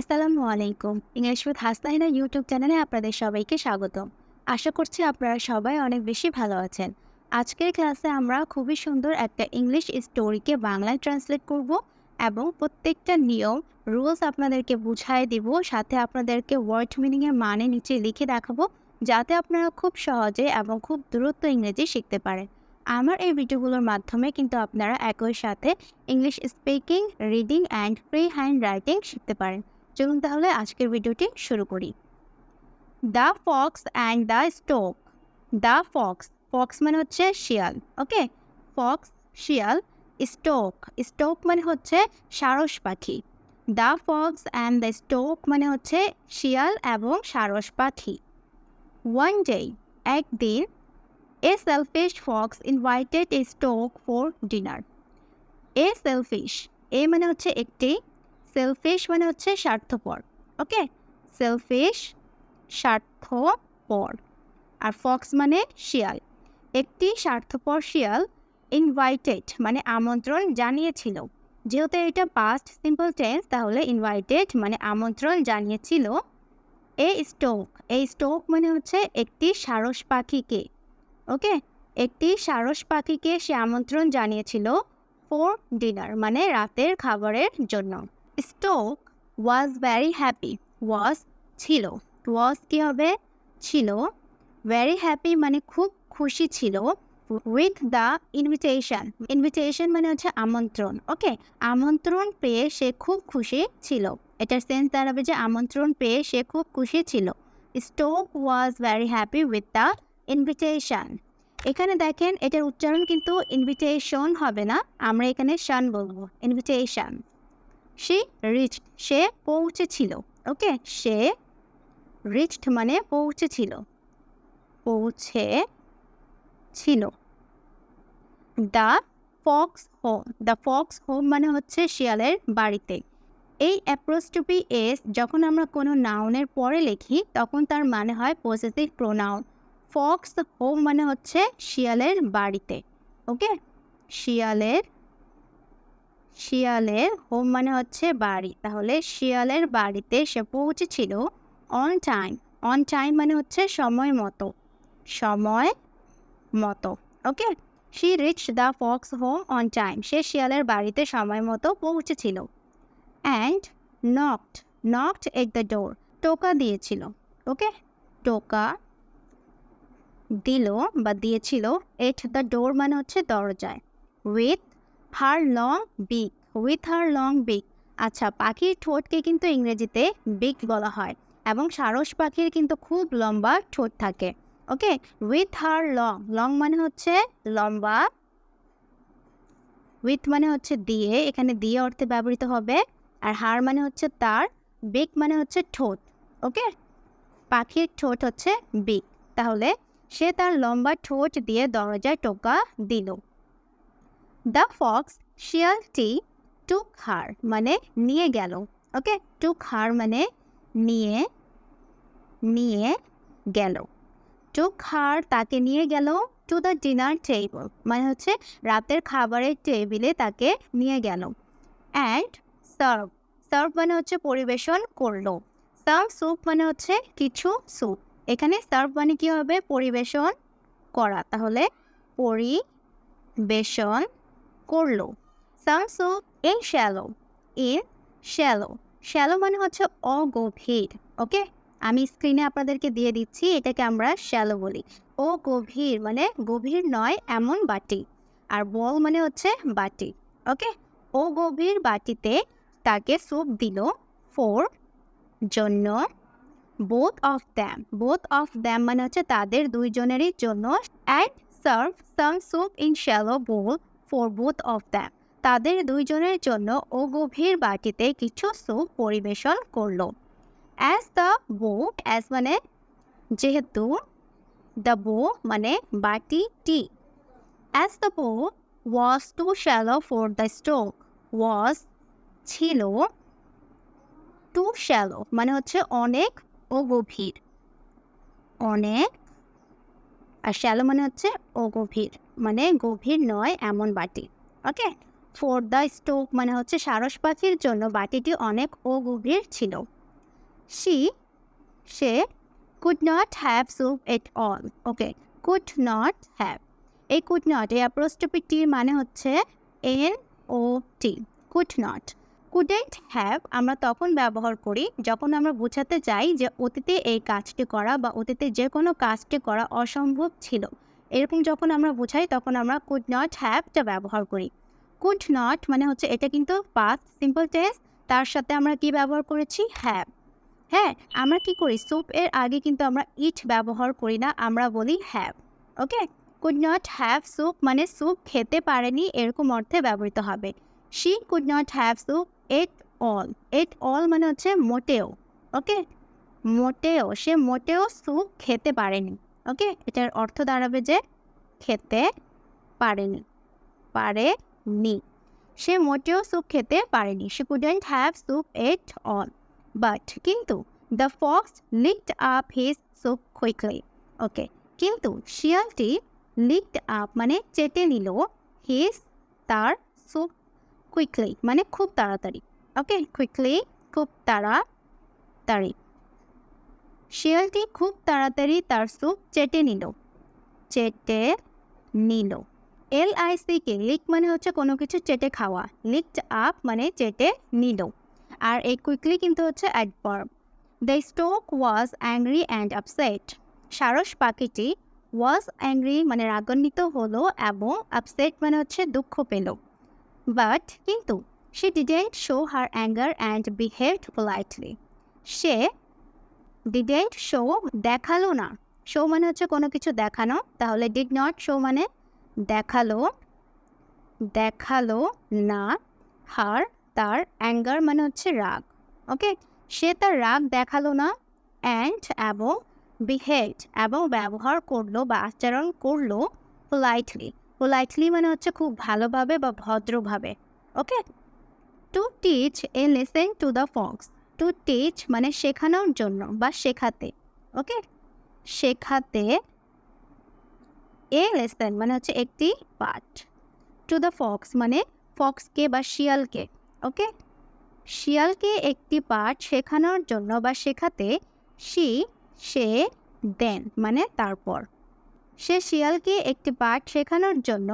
আসসালামু আলাইকুম। English with Hasnahina YouTube চ্যানেলে আপনাদের সবাইকে স্বাগতম। আশা করছি আপনারা সবাই অনেক বেশি ভালো আছেন। আজকের ক্লাসে আমরা খুবই সুন্দর একটা ইংলিশ স্টোরিকে বাংলায় ট্রান্সলেট করব এবং প্রত্যেকটা নিয়ম, রুলস আপনাদেরকে বুঝাই দিব, সাথে আপনাদেরকে ওয়ার্ড মিনিংয়ের মানে নিচে লিখে দেখাবো, যাতে আপনারা খুব সহজে এবং খুব দ্রুত ইংরেজি শিখতে পারেন। আমার এই ভিডিওগুলোর মাধ্যমে কিন্তু আপনারা একই সাথে English speaking, reading and free hand writing শিখতে পারেন। চলুন তাহলে আজকের ভিডিওটি শুরু করি। The fox and the stork the fox fox মানে হচ্ছে শিয়াল, ওকে? ফক্স শিয়াল স্টোক স্টোক মানে হচ্ছে সারস পাখি। The fox and the stork মানে হচ্ছে শিয়াল এবং সারস পাখি। ওয়ান ডে একদিন a selfish fox invited a stork for dinner a selfish a মানে হচ্ছে একটি সেলফিশ মানে হচ্ছে স্বার্থপর ওকে সেলফিশ স্বার্থপর, আর ফক্স মানে শিয়াল। একটি স্বার্থপর শিয়াল ইনভাইটেড মানে আমন্ত্রণ জানিয়েছিল। যেহেতু এটা পাস্ট সিম্পল টেন্স তাহলে ইনভাইটেড মানে আমন্ত্রণ জানিয়েছিল। এ স্টোক এই স্টোক মানে হচ্ছে একটি সারস পাখিকে ওকে একটি সারস পাখিকে সে আমন্ত্রণ জানিয়েছিল ফোর ডিনার মানে রাতের খাবারের জন্য। Stork was very happy was ছিল ওয়াজ কী হবে ছিল ভ্যারি হ্যাপি মানে খুব খুশি ছিল উইথ দ্য ইনভিটেশন ইনভিটেশন মানে হচ্ছে আমন্ত্রণ ওকে আমন্ত্রণ পেয়ে সে খুব খুশি ছিল এটার সেন্স দাঁড়াবে যে আমন্ত্রণ পেয়ে সে খুব খুশি ছিল stork was very happy with the invitation এখানে দেখেন এটার উচ্চারণ কিন্তু ইনভিটেশন হবে না, আমরা এখানে শান বলব ইনভিটেশন সে রিচড সে পৌঁছেছিল ওকে সে রিচড মানে পৌঁছেছিল পৌঁছে ছিল the fox home the fox home মানে হচ্ছে শিয়ালের বাড়িতে। এই অ্যাপ্রোস্টুপি এস যখন আমরা কোনো নাউনের পরে লিখি, তখন তার মানে হয় পজিটিভ প্রোনাউন ফক্স হোম মানে হচ্ছে শিয়ালের বাড়িতে ওকে শিয়ালের শিয়ালের হোম মানে হচ্ছে বাড়ি। তাহলে শিয়ালের বাড়িতে সে পৌঁছেছিল অন টাইম অন টাইম মানে হচ্ছে সময় মতো। সময় মতো okay she reach the fox home on time সে শিয়ালের বাড়িতে সময় মতো পৌঁছেছিল। And knocked knocked at the door টোকা দিয়েছিল ওকে টোকা দিল বা দিয়েছিল এট দ্য ডোর মানে হচ্ছে দরজায়। With her long beak with her long beak আচ্ছা পাখির ঠোঁটকে কিন্তু ইংরেজিতে বিক বলা হয় এবং সারস পাখির কিন্তু খুব লম্বা ঠোঁট থাকে। Okay? With her long long মানে হচ্ছে লম্বা। উইথ মানে হচ্ছে দিয়ে, এখানে দিয়ে অর্থে ব্যবহৃত হবে। আর হার মানে হচ্ছে তার বিক মানে হচ্ছে ঠোঁট। ওকে? পাখির ঠোঁট হচ্ছে বিক তাহলে সে তার লম্বা ঠোঁট দিয়ে দরজায় টোকা দিল। দ্য ফক্স শিয়ালটি টুক হার মানে নিয়ে গেল ওকে টুক হার মানে নিয়ে নিয়ে গেল। টুক হার তাকে নিয়ে গেল টু দ্য ডিনার টেবিল মানে হচ্ছে রাতের খাবারের টেবিলে তাকে নিয়ে গেল। অ্যান্ড সার্ভ সার্ভ মানে হচ্ছে পরিবেশন করল। সার্ভ স্যুপ মানে হচ্ছে কিছু স্যুপ এখানে সার্ভ মানে কী হবে? পরিবেশন করা। তাহলে পরিবেশন করল। Soup in shallow in shallow shallow মানে হচ্ছে অগভীর ওকে আমি স্ক্রিনে আপনাদেরকে দিয়ে দিচ্ছি, এটাকে আমরা শ্যালো বলি। ও গভীর মানে গভীর নয়, এমন বাটি। আর বল মানে হচ্ছে বাটি ওকে ও গভীর বাটিতে তাকে স্যুপ দিল ফোর জন্য both of them both of them মানে হচ্ছে তাদের দুইজনেরই জন্য। And serve some soup in shallow bowl for both of them তাদের দুইজনের জন্য ও গভীর বাটিতে কিছু স্যুপ পরিবেশন করল। অ্যাজ দ্য বো অ্যাজ মানে যেহেতু দ্য বো মানে বাটি, টি। As the bowl was too shallow for the stork was ছিল টু শ্যালো মানে হচ্ছে অনেক ও গভীর। অনেক আর শ্যালো মানে হচ্ছে ও গভীর মানে গভীর নয়, এমন বাটি ওকে ফর দ্য স্টোক মানে হচ্ছে সারস পাখির জন্য বাটিটি অনেক অগভীর ছিল। She say could not have soup at all okay could not have এই কুড নট এই অ্যাপ্রোস্টপিটির মানে হচ্ছে N O T could not couldn't have আমরা তখন ব্যবহার করি, যখন আমরা বোঝাতে চাই যে অতীতে এই কাজটি করা বা অতীতে যে কোনো কাজটি করা অসম্ভব ছিল। এরকম যখন আমরা বোঝাই, তখন আমরা কুড নট হ্যাভটা ব্যবহার করি। কুড নট মানে হচ্ছে এটা কিন্তু পাস্ট সিম্পল টেন্স তার সাথে আমরা কি ব্যবহার করেছি? হ্যাভ হ্যাঁ আমরা কি করি? স্যুপ এর আগে কিন্তু আমরা ইট ব্যবহার করি না, আমরা বলি have okay could not have soup মানে স্যুপ খেতে পারেনি, এরকম অর্থে ব্যবহৃত হবে। She could not have soup at all at all মানে হচ্ছে মোটেও ওকে মোটেও, সে মোটেও স্যুপ খেতে পারেনি ওকে এটার অর্থ দাঁড়াবে যে খেতে পারেনি পারেনি। সে মোটেও স্যুপ খেতে পারেনি। সে couldn't have soup at all but কিন্তু the fox licked up his soup quickly okay কিন্তু শিয়ালটি লিকড আপ মানে চেটে নিল হিজ তার স্যুপ কুইকলি মানে খুব তাড়াতাড়ি। ওকে কুইকলি খুব তাড়াতাড়ি। শিয়ালটি খুব তাড়াতাড়ি তার স্যুপ চেটে নিল। চেটে নিল। L I C K lick মানে হচ্ছে কোনো কিছু চেটে খাওয়া। লিকড আপ মানে চেটে নিল। আর এই কুইকলি কিন্তু হচ্ছে adverb the stork was angry and upset সারস পাখিটি ওয়াজ অ্যাংরি মানে রাগান্বিত হলো এবং আপসেট মানে হচ্ছে দুঃখ পেল। বাট কিন্তু সে didn't show her anger and behaved politely say didn't show দেখাল না। শো মানে হচ্ছে কোনো কিছু দেখানো, তাহলে ডিড নট শো মানে দেখাল দেখাল না। হার তার অ্যাঙ্গার মানে হচ্ছে রাগ ওকে সে তার রাগ দেখাল না অ্যান্ড এবং বিহেভ এবং ব্যবহার করল বা আচরণ করল পোলাইটলি পোলাইটলি মানে হচ্ছে খুব ভালোভাবে বা ভদ্রভাবে okay to teach a lesson to the fox to teach মানে শেখানোর জন্য বা শেখাতে ওকে শেখাতে এ লেসেন মানে হচ্ছে একটি পাঠ টু দ্য ফক্স মানে ফক্সকে বা শিয়ালকে ওকে শিয়ালকে একটি পাঠ শেখানোর জন্য বা শেখাতে সি সে দেন মানে তারপর। সে শিয়ালকে একটি পাঠ শেখানোর জন্য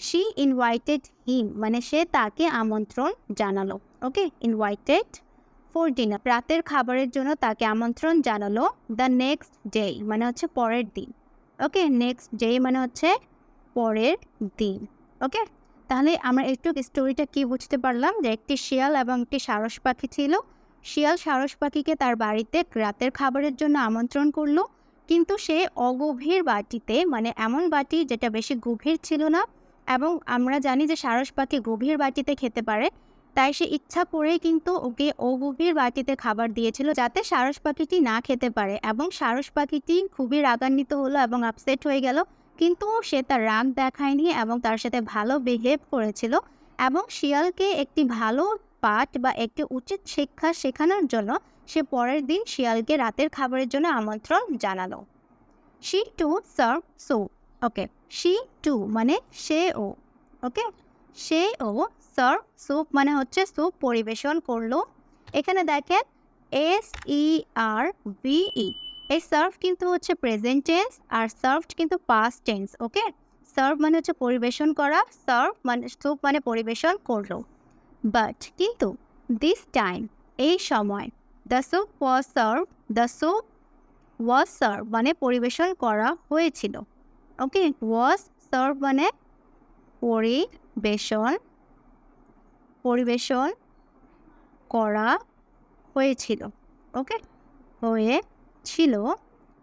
শি ইনভাইটেড হিম মানে সে তাকে আমন্ত্রণ জানালো ওকে ইনভাইটেড ফর ডিনার রাতের খাবারের জন্য তাকে আমন্ত্রণ জানালো দ্য নেক্সট ডে মানে হচ্ছে পরের দিন ওকে নেক্সট ডে মানে হচ্ছে পরের দিন ওকে তাহলে আমরা একটু স্টোরিটা কি বুঝতে পারলাম? যে একটি শিয়াল এবং একটি সারস পাখি ছিল, শিয়াল সারস পাখিকে তার বাড়িতে রাতের খাবারের জন্য আমন্ত্রণ করল কিন্তু সে অগভীর বাটিতে মানে এমন বাটি যেটা বেশি গভীর ছিল না এবং আমরা জানি যে সারস পাখি গভীর বাটিতে খেতে পারে, তাই সে ইচ্ছা করেই কিন্তু ওকে অগভীর বাটিতে খাবার দিয়েছিল যাতে সারস পাখিটি না খেতে পারে এবং সারস পাখিটি খুবই রাগান্বিত হলো এবং আপসেট হয়ে গেল, কিন্তু সে তার রাগ দেখায়নি এবং তার সাথে ভালো বিহেভ করেছিল এবং শিয়ালকে একটি ভালো পাঠ বা একটি উচিত শিক্ষা শেখানোর জন্য সে পরের দিন শিয়ালকে রাতের খাবারের জন্য আমন্ত্রণ জানালো। She too serve so okay she too মানে সে ও ওকে সে ও সার্ভ স্যুপ মানে হচ্ছে স্যুপ পরিবেশন করল। এখানে দেখেন এস ই আর ভিই এই সার্ভ কিন্তু হচ্ছে প্রেজেন্ট টেন্স আর সার্ভড কিন্তু পাস্ট টেন্স ওকে সার্ভ মানে হচ্ছে পরিবেশন করা সার্ভ মানে স্যুপ মানে পরিবেশন করল। বাট কিন্তু দিস টাইম এই সময় the soup was serve the soup was serve মানে পরিবেশন করা হয়েছিল। ওকে ওয়াজ সার্ভ মানে পরিবেশন পরিবেশন করা হয়েছিল। ওকে হয়েছিল।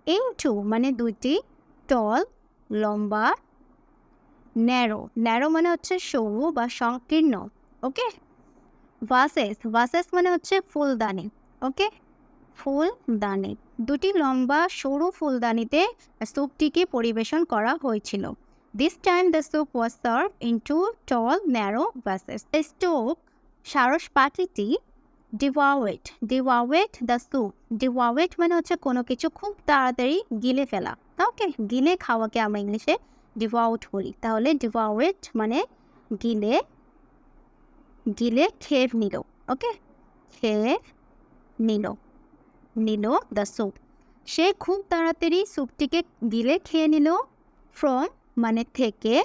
ইনটু মানে দুইটি টল লম্বা ন্যারো ন্যারো মানে হচ্ছে সরু বা সংকীর্ণ। ওকে ভাসেস ভাসেস মানে হচ্ছে ফুলদানি। ওকে? ফুলদানি। দুটি লম্বা, সরু ফুলদানিতে স্যুপটিকে পরিবেশন করা হয়েছিল। This time the soup was serve in two tall narrow vases stork সারস পাখিটি ডিভাওয়েট ডিভাওয়েট দ্য স্যুপ ডিভাওয়েট মানে হচ্ছে কোনো কিছু খুব তাড়াতাড়ি গিলে ফেলা। ওকে, গিলে খাওয়াকে আমরা ইংলিশে ডিভাউট বলি। তাহলে ডিভাওয়েট মানে গিলে গিলে খেয়ে নিল। ওকে? খেয়ে নিল। নিল দ্য স্যুপ সে খুব তাড়াতাড়ি স্যুপটিকে গিলে খেয়ে নিল ফ্রম মানে থেকে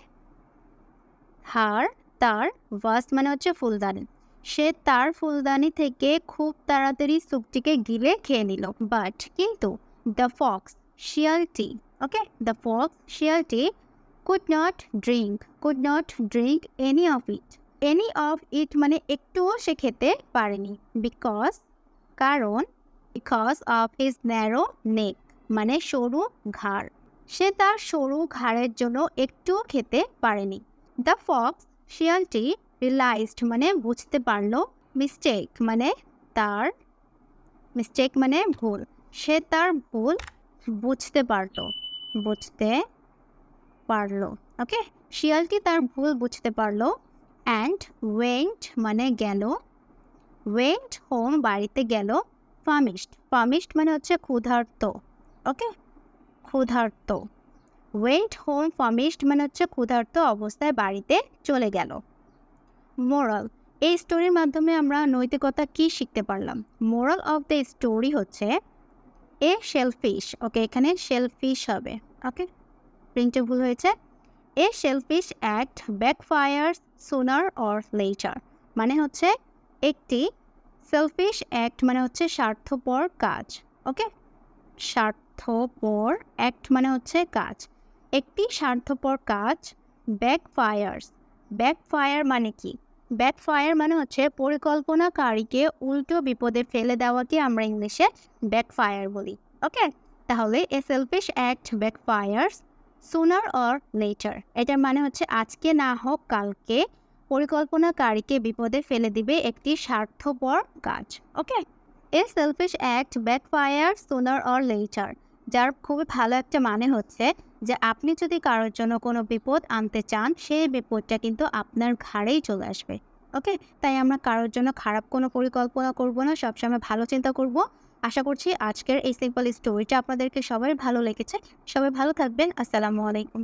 হার তার ভাস মানে হচ্ছে ফুলদানি। সে তার ফুলদানি থেকে খুব তাড়াতাড়ি স্যুপটিকে গিলে খেয়ে নিল। বাট কিন্তু দ্য ফক্স শিয়ালটি okay the fox শিয়ালটি could not drink could not drink any of it any of it মানে একটুও সে খেতে পারেনি বিকজ কারণ because of his narrow neck মানে সরু ঘাড়। সে তার সরু ঘাড়ের জন্য একটুও খেতে পারেনি। দ্য ফক্স শিয়ালটি রিলাইজড মানে বুঝতে পারল মিস্টেক মানে তার মিস্টেক মানে ভুল। সে তার ভুল বুঝতে পারল বুঝতে পারল ওকে শিয়ালটি তার ভুল বুঝতে পারল অ্যান্ড ওয়েন্ট মানে গেল ওয়েন্ট হোম বাড়িতে গেল ফামিস্ট ফামিস্ট মানে হচ্ছে ক্ষুধার্ত ওকে ক্ষুধার্ত ওয়েন্ট হোম ফামিস্ট মানে হচ্ছে ক্ষুধার্ত অবস্থায় বাড়িতে চলে গেল। মোরাল এই স্টোরির মাধ্যমে আমরা নৈতিকতা কি শিখতে পারলাম? মোরাল অফ দ্য স্টোরি হচ্ছে, এ শেলফিশ ওকে এখানে শেলফিশ হবে ওকে প্রিন্টে ভুল হয়েছে, a selfish act backfires sooner or later মানে হচ্ছে একটি সেলফিশ অ্যাক্ট মানে হচ্ছে স্বার্থপর কাজ ওকে স্বার্থপর অ্যাক্ট মানে হচ্ছে কাজ। একটি স্বার্থপর কাজ ব্যাকফায়ার্স ব্যাকফায়ার মানে কি? ব্যাকফায়ার মানে হচ্ছে পরিকল্পনাকারীকে উল্টো বিপদে ফেলে দেওয়াকে আমরা ইংলিশে ব্যাকফায়ার বলি ওকে তাহলে a selfish act backfires sooner or later এটার মানে হচ্ছে আজকে না হোক কালকে পরিকল্পনাকারীকে বিপদে ফেলে দিবে একটি স্বার্থপর কাজ, okay? A selfish act backfire sooner or later যার খুবই ভালো একটা মানে হচ্ছে যে আপনি যদি কারোর জন্য কোনো বিপদ আনতে চান, সেই বিপদটা কিন্তু আপনার ঘাড়েই চলে আসবে, ওকে? তাই আমরা কারোর জন্য খারাপ কোনো পরিকল্পনা করব না, সবসময় ভালো চিন্তা করব। আশা করছি আজকের এই সিম্পল স্টোরিটা আপনাদেরকে সবাই ভালো লেগেছে। সবাই ভালো থাকবেন। আসসালামু আলাইকুম।